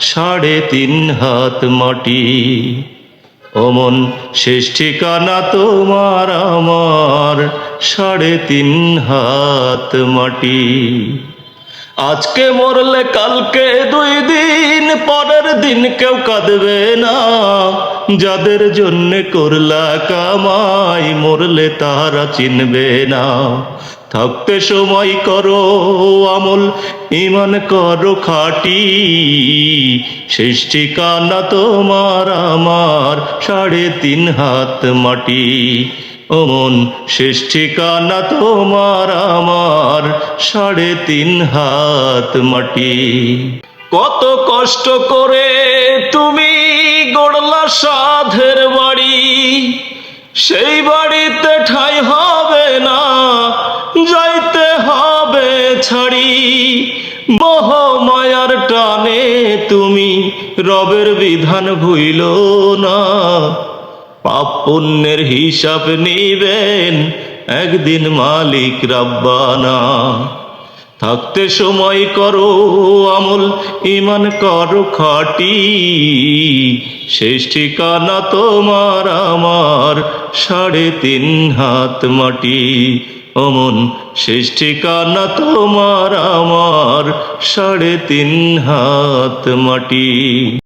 সাড়ে তিন হাত মাটি। অমন শেষ ঠিকানা তোমার আমার সাড়ে তিন হাত মাটি। আজকে মরলে কালকে দুই দিন, পরের দিন কেউ কাঁদবে না। যাদের জন্য করলা কামাই, মরলে তারা চিনবে না। থাকতে সময় করো, আমল ইমান করো খাটি। শেষ ঠিকানা তোমার, আমার সাড়ে তিন হাত মাটি। অমন শেষ ঠিকানা তোমার আমার, সাড়ে তিন হাত মাটি। কত কষ্ট করে তুমি গড়লা সাধের বাড়ি, সেই বাড়িতে ঠাই হবে না, যাইতে হবে ছাড়ি। বহ মায়ার টানে তুমি, রবের বিধান ভুইল না। পাপ পুণ্যের হিসাব নিবেন। একদিন মালিক রাব্বানা। থাকতে সময় করো, আমল ইমান করো খাটি। শেষ ঠিকানা তোমার আমার, সাড়ে তিন হাত মাটি। অমন, শেষ ঠিকানা তোমার আমার, সাড়ে তিন হাত মাটি।